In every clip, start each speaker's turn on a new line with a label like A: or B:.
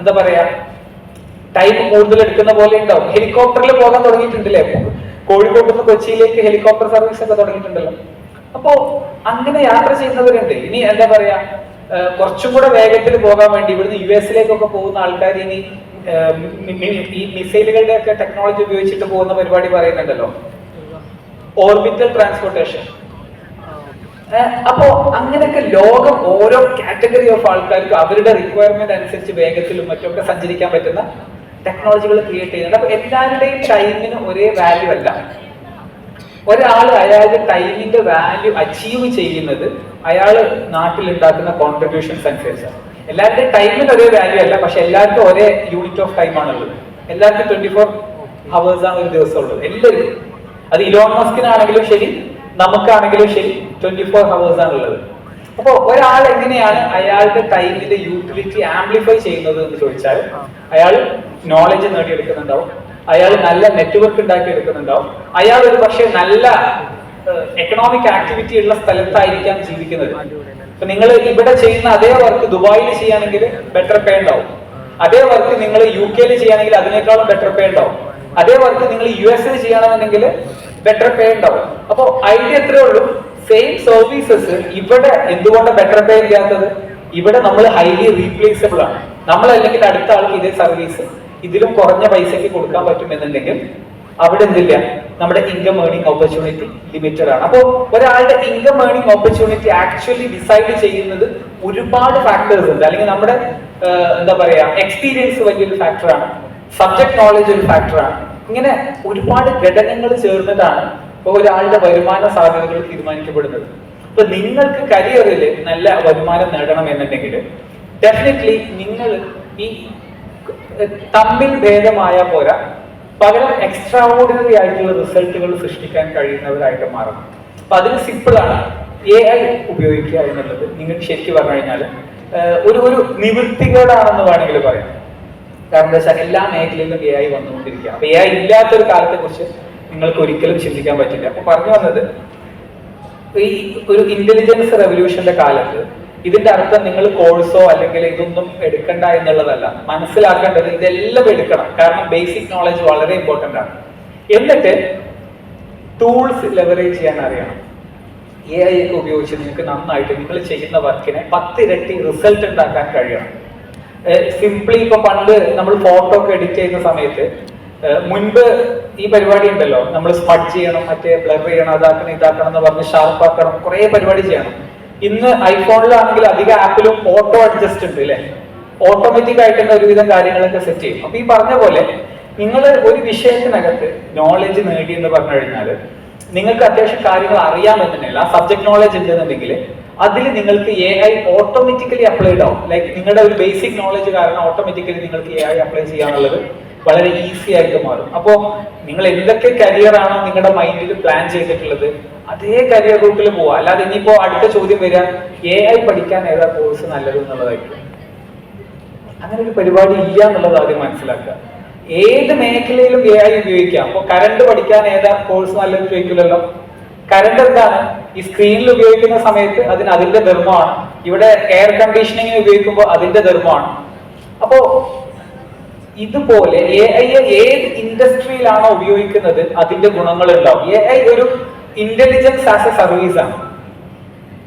A: എന്താ പറയാ ടൈം കൂടുതൽ എടുക്കുന്ന പോലെ ഉണ്ടാവും. ഹെലികോപ്റ്ററിൽ പോകാൻ തുടങ്ങിയിട്ടുണ്ടല്ലേ? കോഴിക്കോട്ട് നിന്ന് കൊച്ചിയിലേക്ക് ഹെലികോപ്റ്റർ സർവീസ് ഒക്കെ തുടങ്ങിയിട്ടുണ്ടല്ലോ. അപ്പോ അങ്ങനെ യാത്ര ചെയ്യുന്നവരുണ്ട്. ഇനി എന്താ പറയാ കുറച്ചും കൂടെ വേഗത്തിൽ പോകാൻ വേണ്ടി ഇവിടുന്ന് യു എസിലേക്കൊക്കെ പോകുന്ന ആൾക്കാർ ഇനി ഈ മിസൈലുകളുടെ ഒക്കെ ടെക്നോളജി ഉപയോഗിച്ചിട്ട് പോകുന്ന പരിപാടി പറയുന്നുണ്ടല്ലോ. ഓർബിറ്റൽ ട്രാൻസ്പോർട്ടേഷൻ അപ്പോ അങ്ങനെയൊക്കെ ലോകം ഓരോ കാറ്റഗറി ഓഫ് ആൾക്കാർക്ക് അവരുടെ റിക്വയർമെന്റ് അനുസരിച്ച് വേഗത്തിലും മറ്റൊക്കെ സഞ്ചരിക്കാൻ പറ്റുന്ന ടെക്നോളജികൾ ക്രിയേറ്റ് ചെയ്യുന്നുണ്ട്. അപ്പൊ എല്ലാവരുടെയും ടൈമിന് ഒരേ വാല്യൂ അല്ല. ഒരാൾ അയാളുടെ ടൈമിന്റെ വാല്യൂ അച്ചീവ് ചെയ്യുന്നത് അയാൾ നാട്ടിൽ ഉണ്ടാക്കുന്ന കോൺട്രിബ്യൂഷൻസ് അനുസരിച്ചാണ്. എല്ലാവരുടെയും ടൈമിന് ഒരേ വാല്യൂ അല്ല പക്ഷെ എല്ലാവർക്കും ഒരേ യൂണിറ്റ് ഓഫ് ടൈം ആണുള്ളത്. എല്ലാവർക്കും ട്വന്റി ഫോർ ഹവേഴ്സ് ആണ് ഒരു ദിവസം ഉള്ളത് എല്ലാവരും. അത് ഇലോൺ മസ്കിനാണെങ്കിലും ശരി നമുക്കാണെങ്കിലും ശരി ട്വന്റി ഫോർ ഹവേഴ്സ് ആണ് ഉള്ളത്. അപ്പൊ ഒരാൾ എങ്ങനെയാണ് അയാളുടെ ടൈമിന്റെ യൂട്ടിലിറ്റി ആംപ്ലിഫൈ ചെയ്യുന്നത് എന്ന് ചോദിച്ചാൽ അയാൾ നോളജ് നേടിയെടുക്കുന്നുണ്ടാവും അയാൾ നല്ല നെറ്റ്വർക്ക് ഉണ്ടാക്കി എടുക്കുന്നുണ്ടാവും അയാൾ ഒരു പക്ഷേ നല്ല എക്കണോമിക് ആക്ടിവിറ്റി ഉള്ള സ്ഥലത്തായിരിക്കാം ജീവിക്കുന്നത്. അപ്പൊ നിങ്ങൾ ഇവിടെ ചെയ്യുന്ന അതേ വർക്ക് ദുബായിൽ ചെയ്യുകയാണെങ്കിൽ ബെറ്റർ പേ ഉണ്ടാവും. അതേ വർക്ക് നിങ്ങൾ യു കെയിൽ ചെയ്യുകയാണെങ്കിൽ അതിനേക്കാളും ബെറ്റർ പേ ഉണ്ടാവും. അതേ വർക്ക് നിങ്ങൾ യു എസിൽ ചെയ്യണമെന്നുണ്ടെങ്കിൽ ബെറ്റർ പേ ഉണ്ടാവും. അപ്പോൾ ഐഡിയ എത്രയേ ഉള്ളൂ. സെയിം സർവീസസ് ഇവിടെ എന്തുകൊണ്ട് ബെറ്റർ പേ ഇല്ലാത്തത്? ഇവിടെ നമ്മൾ ഹൈലി റീപ്ലേസബിൾ ആണ്. നമ്മൾ അല്ലെങ്കിൽ അടുത്ത ആൾക്ക് ഇതേ സർവീസ് ഇതിലും കുറഞ്ഞ പൈസയ്ക്ക് കൊടുക്കാൻ പറ്റുമെന്നുണ്ടെങ്കിൽ അവിടെ എന്തില്ല? നമ്മുടെ ഇൻകം ഏർണിംഗ് ഓപ്പർച്യൂണിറ്റി ലിമിറ്റഡ് ആണ്. അപ്പോൾ ഒരാളുടെ income earning opportunity actually decide ചെയ്യുന്നത് ഒരുപാട് ഫാക്ടേഴ്സ് ഉണ്ട്. അല്ലെങ്കിൽ നമ്മുടെ എന്താ പറയാ എക്സ്പീരിയൻസ് വലിയൊരു ഫാക്ടറാണ് സബ്ജക്ട് നോളജ് ഒരു ഫാക്ടറാണ് ഇങ്ങനെ ഒരുപാട് ഘടകങ്ങൾ ചേർന്നിട്ടാണ് ഇപ്പോൾ ഒരാളുടെ വരുമാന സാധ്യതകൾ തീരുമാനിക്കപ്പെടുന്നത്. ഇപ്പൊ നിങ്ങൾക്ക് കരിയറിൽ നല്ല വരുമാനം നേടണം എന്നുണ്ടെങ്കിൽ ഡെഫിനറ്റ്ലി നിങ്ങൾ ഈ തമ്മിൽ ഭേദമായ പോരാ പകരം എക്സ്ട്രാ ഓർഡിനറി ആയിട്ടുള്ള റിസൾട്ടുകൾ സൃഷ്ടിക്കാൻ കഴിയുന്നവരായിട്ട് മാറണം. അപ്പൊ അതിന് സിമ്പിളാണ് എ ഐ ഉപയോഗിക്കുക എന്നുള്ളത്. നിങ്ങൾ ശരിക്കും പറഞ്ഞു കഴിഞ്ഞാൽ ഒരു ഒരു നിവൃത്തികേടാണെന്ന് വേണമെങ്കിൽ പറയാം. കാരണം എന്താ എല്ലാ മേഖലയിലും എ ഐ വന്നുകൊണ്ടിരിക്കുക അപ്പൊ എ ഐ ഇല്ലാത്തൊരു കാലത്തെ കുറിച്ച് നിങ്ങൾക്ക് ഒരിക്കലും ചിന്തിക്കാൻ പറ്റില്ല. അപ്പൊ പറഞ്ഞു വന്നത് ഈ ഒരു ഇന്റലിജൻസ് റെവല്യൂഷന്റെ കാലത്ത് ഇതിന്റെ അർത്ഥം നിങ്ങൾ കോഴ്സോ അല്ലെങ്കിൽ ഇതൊന്നും എടുക്കണ്ട എന്നുള്ളതല്ല. മനസ്സിലാക്കേണ്ടത് ഇതെല്ലാം എടുക്കണം. കാരണം ബേസിക് നോളജ് വളരെ ഇമ്പോർട്ടന്റ് ആണ്. എന്നിട്ട് ടൂൾസ് ലെവറേജ് ചെയ്യാൻ അറിയണം. എ ഐ ഒക്കെ ഉപയോഗിച്ച് നിങ്ങൾക്ക് നന്നായിട്ട് നിങ്ങൾ ചെയ്യുന്ന വർക്കിനെ പത്തിരട്ടി റിസൾട്ട് ഉണ്ടാക്കാൻ കഴിയണം. സിംപ്ലി ഇപ്പൊ പണ്ട് നമ്മൾ ഫോട്ടോ ഒക്കെ എഡിറ്റ് ചെയ്യുന്ന സമയത്ത് മുൻപ് ഈ പരിപാടി ഉണ്ടല്ലോ നമ്മൾ സ്മഡ് ചെയ്യണം മറ്റേ ബ്ലർ ചെയ്യണം അതാക്കണം ഇതാക്കണം എന്ന് പറഞ്ഞ് ഷാർപ്പ് ആക്കണം കുറെ പരിപാടി ചെയ്യണം. ഇന്ന് ഐഫോണിലാണെങ്കിൽ അധിക ആപ്പിലും ഓട്ടോ അഡ്ജസ്റ്റ് ഉണ്ട് അല്ലെ ഓട്ടോമാറ്റിക് ആയിട്ട് തന്നെ ഒരുവിധം കാര്യങ്ങളൊക്കെ സെറ്റ് ചെയ്യും. അപ്പൊ ഈ പറഞ്ഞ പോലെ നിങ്ങൾ ഒരു വിഷയത്തിനകത്ത് നോളജ് നേടി എന്ന് പറഞ്ഞു കഴിഞ്ഞാൽ നിങ്ങൾക്ക് അത്യാവശ്യം കാര്യങ്ങൾ അറിയാമെന്നുണ്ടെങ്കിൽ ആ സബ്ജക്ട് നോളജ് ഉണ്ടെന്നുണ്ടെങ്കിൽ അതിൽ നിങ്ങൾക്ക് എ ഐ ഓട്ടോമാറ്റിക്കലി അപ്ലൈഡ് ആവും. ലൈക്ക് നിങ്ങളുടെ ഒരു ബേസിക് നോളജ് കാരണം ഓട്ടോമാറ്റിക്കലി നിങ്ങൾക്ക് എ ഐ അപ്ലൈ ചെയ്യാനുള്ളത് വളരെ ഈസി ആയിട്ട് മാറും. അപ്പോൾ നിങ്ങൾ എന്തൊക്കെ കരിയർ ആണോ നിങ്ങളുടെ മൈൻഡിൽ പ്ലാൻ ചെയ്തിട്ടുള്ളത് അതേ കരിയർ റൂട്ടിൽ പോവാം. അല്ലാതെ ഇനിയിപ്പോ അടുത്ത ചോദ്യം വരിക എ ഐ പഠിക്കാൻ ഏതാ കോഴ്സ് നല്ലത് എന്നുള്ളതായിരിക്കും. അങ്ങനെ ഒരു പരിപാടി ഇല്ല എന്നുള്ളത് ആദ്യം മനസ്സിലാക്കുക. ഏത് മേഖലയിലും എ ഐ ഉപയോഗിക്കാം. അപ്പോൾ കറണ്ട് പഠിക്കാൻ ഏതാ കോഴ്സ് നല്ലത് ചോദിക്കില്ലല്ലോ. കറണ്ട് എന്താണ്? ഈ സ്ക്രീനിൽ ഉപയോഗിക്കുന്ന സമയത്ത് അതിന് അതിന്റെ ധർമ്മമാണ്. ഇവിടെ എയർ കണ്ടീഷനിങ്ങിന് ഉപയോഗിക്കുമ്പോൾ അതിന്റെ ധർമ്മമാണ്. അപ്പോ ഇതുപോലെ എ ഐ ഏത് ഇൻഡസ്ട്രിയിലാണോ ഉപയോഗിക്കുന്നത് അതിന്റെ ഗുണങ്ങൾ ഉണ്ടാവും എ ഐ ഒരു ഇന്റലിജൻസ് ആസ് എ സർവീസ് ആണ്.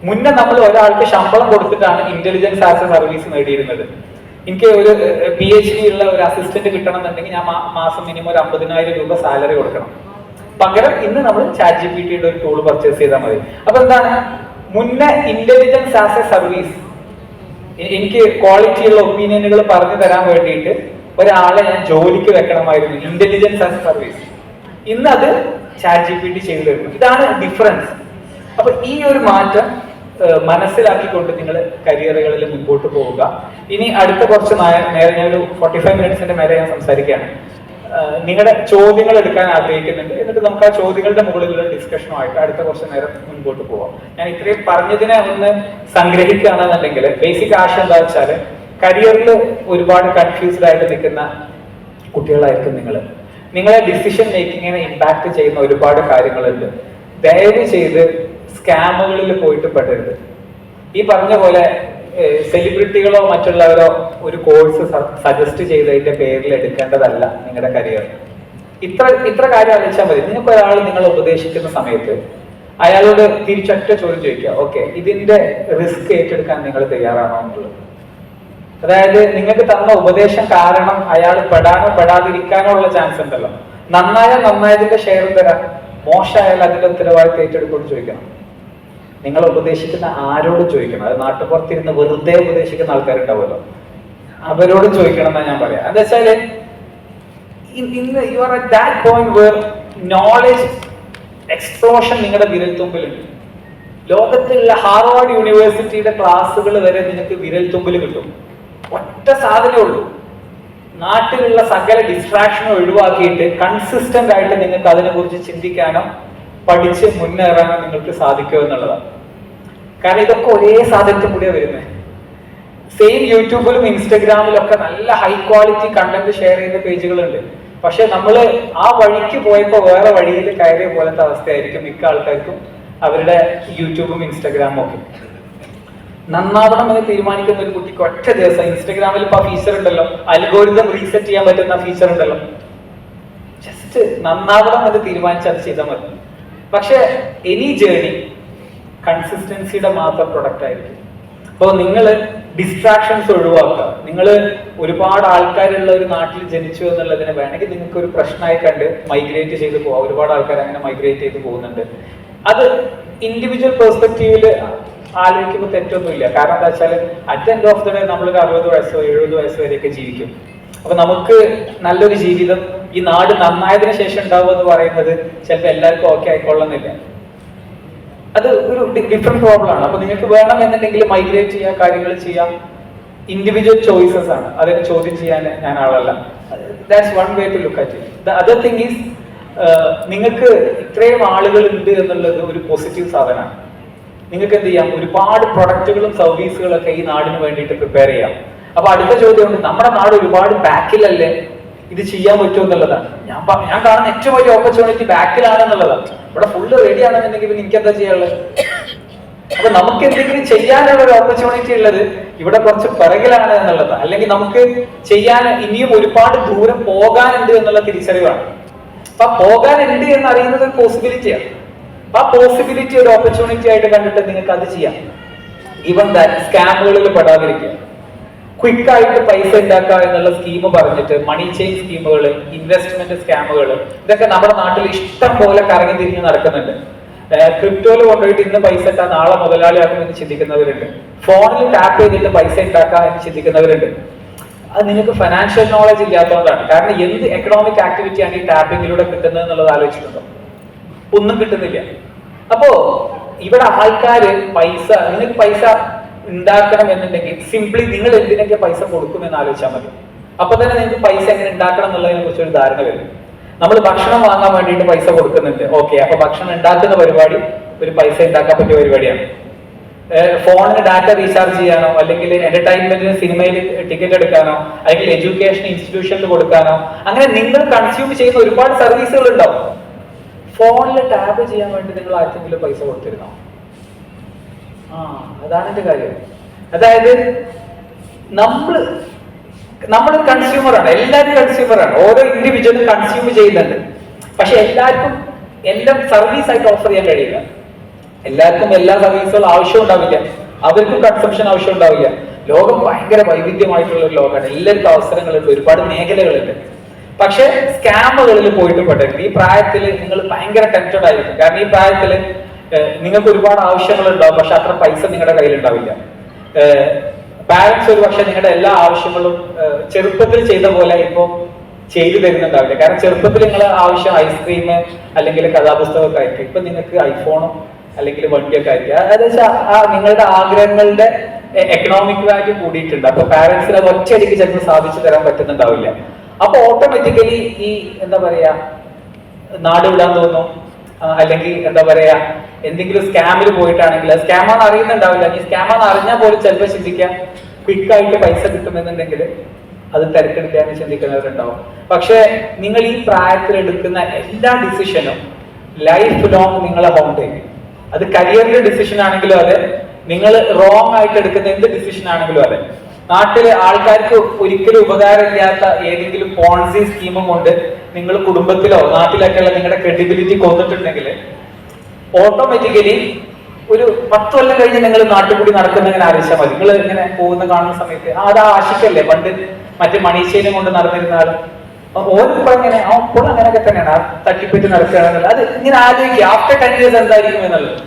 A: മുന്നേ നമ്മൾ ഒരാൾക്ക് ശമ്പളം കൊടുത്തിട്ടാണ് ഇന്റലിജൻസ് ആസ് എ സർവീസ് നേടിയിരുന്നത്. എനിക്ക് ഒരു പി എച്ച് ഡി ഉള്ള ഒരു അസിസ്റ്റന്റ് കിട്ടണം എന്നുണ്ടെങ്കിൽ ഞാൻ മാസം മിനിമം ഒരു അമ്പതിനായിരം രൂപ സാലറി കൊടുക്കണം. പകരം ഇന്ന് നമ്മൾ ചാറ്റ് ജി പി ടിയുടെ ഒരു ടൂൾ പർച്ചേസ് ചെയ്താൽ മതി. അപ്പൊ എന്താണ്? മുന്നേ ഇന്റലിജൻസ് ആസ് എ സർവീസ് എനിക്ക് ക്വാളിറ്റി ഉള്ള ഒപ്പീനിയനുകൾ പറഞ്ഞു തരാൻ വേണ്ടിയിട്ട് ഒരാളെ ഞാൻ ജോലിക്ക് വെക്കണമായിരുന്നു ഇന്റലിജൻസ് ആസ് സർവീസ് ഇന്ന് അത് ചാറ്റ് ജി പി ടി ചെയ്തു തരുന്നു ഇതാണ് ഡിഫറൻസ് അപ്പൊ ഈ ഒരു മാറ്റം മനസ്സിലാക്കിക്കൊണ്ട് നിങ്ങൾ കരിയറുകളിൽ മുൻപോട്ട് പോവുക. ഇനി അടുത്ത കുറച്ച് നേരെ ഞാൻ ഒരു ഫോർട്ടി ഫൈവ് മിനിറ്റ്സിന്റെ മേലെ ഞാൻ സംസാരിക്കുകയാണ്. നിങ്ങളുടെ ചോദ്യങ്ങൾ എടുക്കാൻ ആഗ്രഹിക്കുന്നുണ്ട്. എന്നിട്ട് നമുക്ക് ആ ചോദ്യങ്ങളുടെ മുകളിലുള്ള ഡിസ്കഷനുമായിട്ട് അടുത്ത കുറച്ച് നേരം മുൻപോട്ട് പോവാം. ഞാൻ ഇത്രയും പറഞ്ഞതിനെ ഒന്ന് സംഗ്രഹിക്കുകയാണെന്നുണ്ടെങ്കിൽ ബേസിക് ആശയം എന്താ വെച്ചാൽ കരിയറിൽ ഒരുപാട് കൺഫ്യൂസ്ഡ് ആയിട്ട് നിൽക്കുന്ന കുട്ടികളായിരിക്കും നിങ്ങൾ നിങ്ങളെ ഡിസിഷൻ മേക്കിങ്ങിനെ ഇമ്പാക്ട് ചെയ്യുന്ന ഒരുപാട് കാര്യങ്ങളുണ്ട്. ദയവ് ചെയ്ത് സ്കാമുകളിൽ പോയിട്ട് പെടരുത്. ഈ പറഞ്ഞ പോലെ സെലിബ്രിറ്റികളോ മറ്റുള്ളവരോ ഒരു കോഴ്സ് സജസ്റ്റ് ചെയ്തതിന്റെ പേരിൽ എടുക്കേണ്ടതല്ല നിങ്ങളുടെ കരിയർ ഇത്ര ഇത്ര കാര്യം ആലോചിച്ചാൽ മതി. നിങ്ങൾക്ക് ഒരാൾ നിങ്ങളെ ഉപദേശിക്കുന്ന സമയത്ത് അയാളോട് തിരിച്ചൊറ്റ ചോദ്യം ചോദിക്കുക. ഓക്കെ ഇതിന്റെ റിസ്ക് ഏറ്റെടുക്കാൻ നിങ്ങൾ തയ്യാറാണോ എന്നുള്ളത്? അതായത് നിങ്ങൾക്ക് തന്ന ഉപദേശം കാരണം അയാൾ പെടാനോ പെടാതിരിക്കാനോ ഉള്ള ചാൻസ് ഉണ്ടല്ലോ. നന്നായാൽ നന്നായതിന്റെ ഷെയർ തരാം. മോശമായാൽ അതിന്റെ ഉത്തരവാദിത്തം ഏറ്റെടുക്കുമെന്ന് ചോദിക്കണം. നിങ്ങൾ ഉപദേശിക്കുന്ന ആരോട് ചോദിക്കണം. അത് നാട്ടുപുറത്തിരുന്ന് വെറുതെ ഉപദേശിക്കുന്ന ആൾക്കാരുണ്ടാവുമല്ലോ. അവരോട് ചോദിക്കണം എന്നാ ഞാൻ പറയാം. എന്താ വെച്ചാൽ ഇന്ന് you are at that point where knowledge explosion നിങ്ങളുടെ വിരൽ തുമ്പിലുണ്ട് ലോകത്തിലുള്ള ഹാർവാർഡ് യൂണിവേഴ്സിറ്റിയുടെ ക്ലാസ്സുകൾ വരെ നിങ്ങൾക്ക് വിരൽ തുമ്പിൽ കിട്ടും. ഒറ്റ സാധനമേ ഉള്ളൂ. നാട്ടിലുള്ള സകല ഡിസ്ട്രാക്ഷനും ഒഴിവാക്കിയിട്ട് കൺസിസ്റ്റന്റ് ആയിട്ട് നിങ്ങൾക്ക് അതിനെ കുറിച്ച് ചിന്തിക്കാനോ പഠിച്ച് മുന്നേറാനോ നിങ്ങൾക്ക് സാധിക്കുമോ എന്നുള്ളതാണ് കാരണം ഇതൊക്കെ ഒരേ സാധനത്തിൽ കൂടിയാണ് വരുന്നത് സെയിം യൂട്യൂബിലും ഇൻസ്റ്റഗ്രാമിലും ഒക്കെ നല്ല ഹൈ ക്വാളിറ്റി കണ്ടന്റ് ഷെയർ ചെയ്യുന്ന പേജുകളുണ്ട്. പക്ഷെ നമ്മൾ ആ വഴിക്ക് പോയപ്പോൾ വേറെ വഴിയിൽ കയറിയ പോലത്തെ അവസ്ഥയായിരിക്കും മിക്ക ആൾക്കാർക്കും അവരുടെ യൂട്യൂബും ഇൻസ്റ്റഗ്രാമും ഒക്കെ. നന്നാവണം എന്ന് തീരുമാനിക്കുന്ന ഒരു കുട്ടിക്ക് ഒറ്റ ദിവസം ഇൻസ്റ്റഗ്രാമിൽ ഇപ്പൊ ഫീച്ചർ ഉണ്ടല്ലോ. അൽഗോരിതം റീസെറ്റ് ചെയ്യാൻ പറ്റുന്ന ഫീച്ചർ ഉണ്ടല്ലോ. ജസ്റ്റ് നന്നാവണം എന്ന് തീരുമാനിച്ച് അത് ചെയ്താൽ മതി. പക്ഷെ എനി ജേർണി കൺസിസ്റ്റൻസിയുടെ മാത്രം പ്രൊഡക്റ്റ് ആയിരിക്കും. അപ്പോൾ നിങ്ങൾ ഡിസ്ട്രാക്ഷൻസ് ഒഴിവാക്കുക. നിങ്ങൾ ഒരുപാട് ആൾക്കാരുള്ള ഒരു നാട്ടിൽ ജനിച്ചു എന്നുള്ളതിനെ വേണമെങ്കിൽ നിങ്ങൾക്ക് ഒരു പ്രശ്നമായി കണ്ട് മൈഗ്രേറ്റ് ചെയ്ത് പോവാം ഒരുപാട് ആൾക്കാർ അങ്ങനെ മൈഗ്രേറ്റ് ചെയ്ത് പോകുന്നുണ്ട്. അത് ഇൻഡിവിജ്വൽ പെർസ്പെക്റ്റീവിൽ ആലോചിക്കുമ്പോൾ തെറ്റൊന്നുമില്ല. കാരണം എന്താ വെച്ചാൽ at end of the day നമ്മളൊരു അറുപത് വയസ്സോ എഴുപത് വയസ്സോ വരെയൊക്കെ ജീവിക്കും. അപ്പൊ നമുക്ക് നല്ലൊരു ജീവിതം ഈ നാട് നന്നായതിനു ശേഷം ഉണ്ടാവും എന്ന് പറയുന്നത് ചിലപ്പോൾ എല്ലാവർക്കും ഓക്കെ ആയിക്കൊള്ളുന്നില്ല. അത് ഒരു ഡിഫറെന്റ് പ്രോബ്ലം ആണ്. അപ്പൊ നിങ്ങൾക്ക് വേണം എന്നുണ്ടെങ്കിൽ മൈഗ്രേറ്റ് ചെയ്യാം കാര്യങ്ങൾ ചെയ്യാം. ഇൻഡിവിജ്വൽ ചോയ്സസ് ആണ്. അതിനെ ചോദ്യം ചെയ്യാൻ ഞാൻ ആളല്ല. That's one way to look at the other thing is നിങ്ങൾക്ക് ഇത്രയും ആളുകൾ ഉണ്ട് എന്നുള്ളത് ഒരു പോസിറ്റീവ് സാധനമാണ്. നിങ്ങൾക്ക് എന്ത് ചെയ്യാം? ഒരുപാട് പ്രൊഡക്റ്റുകളും സർവീസുകളും ഒക്കെ ഈ നാടിന് വേണ്ടിയിട്ട് പ്രിപ്പയർ ചെയ്യാം. അപ്പൊ അടുത്ത ചോദ്യം നമ്മുടെ നാട് ഒരുപാട് ബാക്കിലല്ലേ ഇത് ചെയ്യാൻ പറ്റുമോ എന്നുള്ളതാണ്. ഞാൻ ഞാൻ കാണുന്ന ഏറ്റവും വലിയ ഓപ്പർച്യൂണിറ്റി ബാക്കിലാണെന്നുള്ളതാണ് ഇവിടെ ഫുള്ള് റെഡി ആണെന്നുണ്ടെങ്കിൽ പിന്നെ എനിക്ക് എന്താ ചെയ്യാനുള്ളത്? അപ്പൊ നമുക്ക് എന്തെങ്കിലും ചെയ്യാനുള്ള ഒരു ഓപ്പർച്യൂണിറ്റി ഉള്ളത് ഇവിടെ കുറച്ച് പിറകിലാണ് എന്നുള്ളത്. അല്ലെങ്കിൽ നമുക്ക് ചെയ്യാൻ ഇനിയും ഒരുപാട് ദൂരം പോകാനുണ്ട് എന്നുള്ള തിരിച്ചറിവാണ്. അപ്പൊ പോകാനുണ്ട് എന്ന് അറിയുന്നത് ഒരു പോസിബിലിറ്റിയാണ് ആ പോസിബിലിറ്റി ഒരു ഓപ്പർച്യൂണിറ്റി ആയിട്ട് കണ്ടിട്ട് നിങ്ങൾക്ക് അത് ചെയ്യാം ഇവൻ ദാറ്റ് സ്കാമുകളിൽ പെടാതിരിക്കുക. ക്വിക്ക് ആയിട്ട് പൈസ ഉണ്ടാക്കുക എന്നുള്ള സ്കീം പറഞ്ഞിട്ട് മണി ചെയിൻ സ്കീമുകൾ ഇൻവെസ്റ്റ്മെന്റ് സ്കാമുകൾ ഇതൊക്കെ നമ്മുടെ നാട്ടിൽ ഇഷ്ടം പോലെ കറങ്ങി തിരിഞ്ഞ് നടക്കുന്നുണ്ട്. ക്രിപ്റ്റോയിൽ കൊണ്ടുപോയിട്ട് ഇന്ന് പൈസ ഇട്ടാൽ നാളെ മുതലാളിയാക്കും എന്ന് ചിന്തിക്കുന്നവരുണ്ട്. ഫോണിൽ ടാപ്പ് ചെയ്തിട്ട് പൈസ ഉണ്ടാക്കാം എന്ന് ചിന്തിക്കുന്നവരുണ്ട്. അത് നിങ്ങൾക്ക് ഫിനാൻഷ്യൽ നോളജ് ഇല്ലാത്തതുകൊണ്ടാണ്. കാരണം എന്ത് എക്കണോമിക് ആക്ടിവിറ്റിയാണ് ഈ ടാപ്പിങ്ങിലൂടെ കിട്ടുന്നത് എന്നുള്ളത് ആലോചിച്ചിട്ടുണ്ടോ? ഒന്നും കിട്ടുന്നില്ല. അപ്പോ ഇവിടെ ആൾക്കാര് പൈസ നിങ്ങൾക്ക് പൈസ ഉണ്ടാക്കണം എന്നുണ്ടെങ്കിൽ സിംപ്ലി നിങ്ങൾ എന്തിനൊക്കെ പൈസ കൊടുക്കുമെന്ന് ആലോചിച്ചാൽ മതി. അപ്പൊ തന്നെ നിങ്ങൾക്ക് പൈസ എങ്ങനെ ഉണ്ടാക്കണം എന്നുള്ളതിനെ കുറിച്ച് ഒരു ധാരണ വരും. നമ്മൾ ഭക്ഷണം വാങ്ങാൻ വേണ്ടിയിട്ട് പൈസ കൊടുക്കുന്നുണ്ട്. ഓക്കെ അപ്പൊ ഭക്ഷണം ഉണ്ടാക്കുന്ന പരിപാടി ഒരു പൈസ ഉണ്ടാക്കാൻ പറ്റിയ പരിപാടിയാണ്. ഫോണിന് ഡാറ്റ റീചാർജ് ചെയ്യാനോ അല്ലെങ്കിൽ എന്റർടൈൻമെന്റിന് സിനിമയിൽ ടിക്കറ്റ് എടുക്കാനോ അല്ലെങ്കിൽ എഡ്യൂക്കേഷൻ ഇൻസ്റ്റിറ്റ്യൂഷനിൽ കൊടുക്കാനോ അങ്ങനെ നിങ്ങൾ കൺസ്യൂം ചെയ്യുന്ന ഒരുപാട് സർവീസുകൾ ഉണ്ടാവും. ഫോണിൽ ടാബ് ചെയ്യാൻ വേണ്ടി നിങ്ങൾ ആർക്കെങ്കിലും പൈസ കൊടുത്തിരുന്നോ? അതാണ് എന്റെ കാര്യം. അതായത് നമ്മൾ നമ്മളൊരു കൺസ്യൂമറാണ് എല്ലാവരും കൺസ്യൂമറാണ് ഓരോ ഇൻഡിവിജ്വലും കൺസ്യൂം ചെയ്യുന്നുണ്ട്. പക്ഷെ എല്ലാവർക്കും എല്ലാം സർവീസ് ആയിട്ട് ഓഫർ ചെയ്യാൻ കഴിയില്ല. എല്ലാവർക്കും എല്ലാ സർവീസുകളും ആവശ്യം ഉണ്ടാവില്ല. അവർക്കും കൺസംഷൻ ആവശ്യം ഉണ്ടാവില്ല. ലോകം ഭയങ്കര വൈവിധ്യമായിട്ടുള്ള ഒരു ലോകമാണ്. എല്ലാവർക്കും അവസരങ്ങളുണ്ട്. ഒരുപാട് മേഖലകളുണ്ട്. പക്ഷെ സ്കാമുകളിൽ പോയിട്ട് പെട്ടരുത് ഈ പ്രായത്തിൽ നിങ്ങൾ ഭയങ്കര ടെൻഷൻ ആയിരിക്കും. കാരണം ഈ പ്രായത്തിൽ നിങ്ങൾക്ക് ഒരുപാട് ആവശ്യങ്ങൾ ഉണ്ടാവും പക്ഷെ അത്ര പൈസ നിങ്ങളുടെ കയ്യിൽ ഉണ്ടാവില്ല പാരൻസ് ഒരു പക്ഷെ നിങ്ങളുടെ എല്ലാ ആവശ്യങ്ങളും ചെറുപ്പത്തിൽ ചെയ്ത പോലെ ഇപ്പൊ ചെയ്തു തരുന്നുണ്ടാവില്ല. കാരണം ചെറുപ്പത്തിൽ നിങ്ങൾ ആവശ്യം ഐസ്ക്രീം അല്ലെങ്കിൽ കഥാപുസ്തകമൊക്കെ ആയിരിക്കും. ഇപ്പൊ നിങ്ങൾക്ക് ഐഫോണോ അല്ലെങ്കിൽ വണ്ടിയൊക്കെ ആയിരിക്കും. അതായത് ആ നിങ്ങളുടെ ആഗ്രഹങ്ങളുടെ എക്കണോമിക് വാല്യൂ കൂടിയിട്ടുണ്ട്. അപ്പൊ പാരന്റ്സിന് അത് ഒറ്റയടിക്ക് ചിലപ്പോൾ സാധിച്ചു തരാൻ പറ്റുന്നുണ്ടാവില്ല. അപ്പൊ ഓട്ടോമാറ്റിക്കലി ഈ എന്താ പറയാ നാട് വിടാൻ തോന്നും. അല്ലെങ്കിൽ എന്താ പറയാ എന്തെങ്കിലും സ്കാമിൽ പോയിട്ടാണെങ്കിൽ സ്കാമാന്ന് അറിയുന്നുണ്ടാവില്ല. ഈ സ്കാമാന്ന് അറിഞ്ഞാൽ പോലും ചിലപ്പോൾ ചിന്തിക്കാം. ക്വിക്ക് ആയിട്ട് പൈസ കിട്ടുമെന്നുണ്ടെങ്കിൽ അത് തിരക്കെടുക്കാന്ന് ചിന്തിക്കുന്നവരുണ്ടാവും. പക്ഷെ നിങ്ങൾ ഈ പ്രായത്തിൽ എടുക്കുന്ന എല്ലാ ഡിസിഷനും ലൈഫ് ലോങ് നിങ്ങളെ ചെയ്യും. അത് കരിയറിന്റെ ഡിസിഷൻ ആണെങ്കിലും അതെ. നിങ്ങൾ റോങ് ആയിട്ട് എടുക്കുന്ന എന്ത് ഡിസിഷൻ ആണെങ്കിലും അതെ. നാട്ടിലെ ആൾക്കാർക്ക് ഒരിക്കലും ഉപകാരമില്ലാത്ത ഏതെങ്കിലും പോളിസി സ്കീമും കൊണ്ട് നിങ്ങൾ കുടുംബത്തിലോ നാട്ടിലൊക്കെയുള്ള നിങ്ങളുടെ ക്രെഡിബിലിറ്റി കൊന്നിട്ടുണ്ടെങ്കിൽ ഓട്ടോമാറ്റിക്കലി ഒരു പത്ത് കൊല്ലം കഴിഞ്ഞ് നിങ്ങൾ നാട്ടിൽ കൂടി നടക്കുന്ന ഇങ്ങനെ നിങ്ങൾ ഇങ്ങനെ പോകുന്ന കാണുന്ന സമയത്ത് ആ അത് ആശിക്കല്ലേ? പണ്ട് മറ്റേ മണീശ്ശേനും കൊണ്ട് നടന്നിരുന്ന ആൾ ഓരിപ്പോൾ എങ്ങനെ ആ ഇപ്പോൾ അങ്ങനെയൊക്കെ തന്നെയാണ്. തട്ടിപ്പറ്റി നടക്കുകയാണെന്നുള്ളത്. അത് ഇങ്ങനെ ആലോചിക്കുക. ആഫ്റ്റർ ടെൻ ഇയേഴ്സ് എന്തായിരിക്കും എന്നുള്ളത്.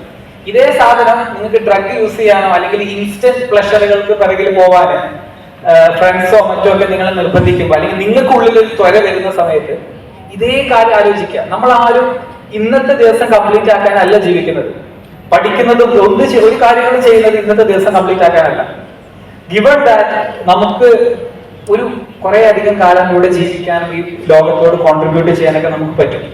A: ഇതേ സാധനം നിങ്ങൾക്ക് ഡ്രഗ് യൂസ് ചെയ്യാനോ അല്ലെങ്കിൽ ഇൻസ്റ്റന്റ് പ്ലഷറുകൾക്ക് പിറകിൽ പോവാനോ ഫ്രണ്ട്സോ മറ്റോ ഒക്കെ നിങ്ങളെ നിർബന്ധിക്കുമ്പോൾ അല്ലെങ്കിൽ നിങ്ങൾക്കുള്ളിൽ ഒരു ത്വര വരുന്ന സമയത്ത് ഇതേ കാര്യം ആലോചിക്കുക. നമ്മൾ ആരും ഇന്നത്തെ ദിവസം കംപ്ലീറ്റ് ആക്കാനല്ല ജീവിക്കുന്നത്. പഠിക്കുന്നതും ഒന്ന് ഒരു കാര്യങ്ങൾ ചെയ്യുന്നത് ഇന്നത്തെ ദിവസം കംപ്ലീറ്റ് ആക്കാനല്ല. ഗിവൺ ദാറ്റ് നമുക്ക് ഒരു കുറേ അധികം കാലം കൂടെ ജീവിക്കാനും ഈ ലോകത്തോട് കോൺട്രിബ്യൂട്ട് ചെയ്യാനൊക്കെ നമുക്ക് പറ്റും.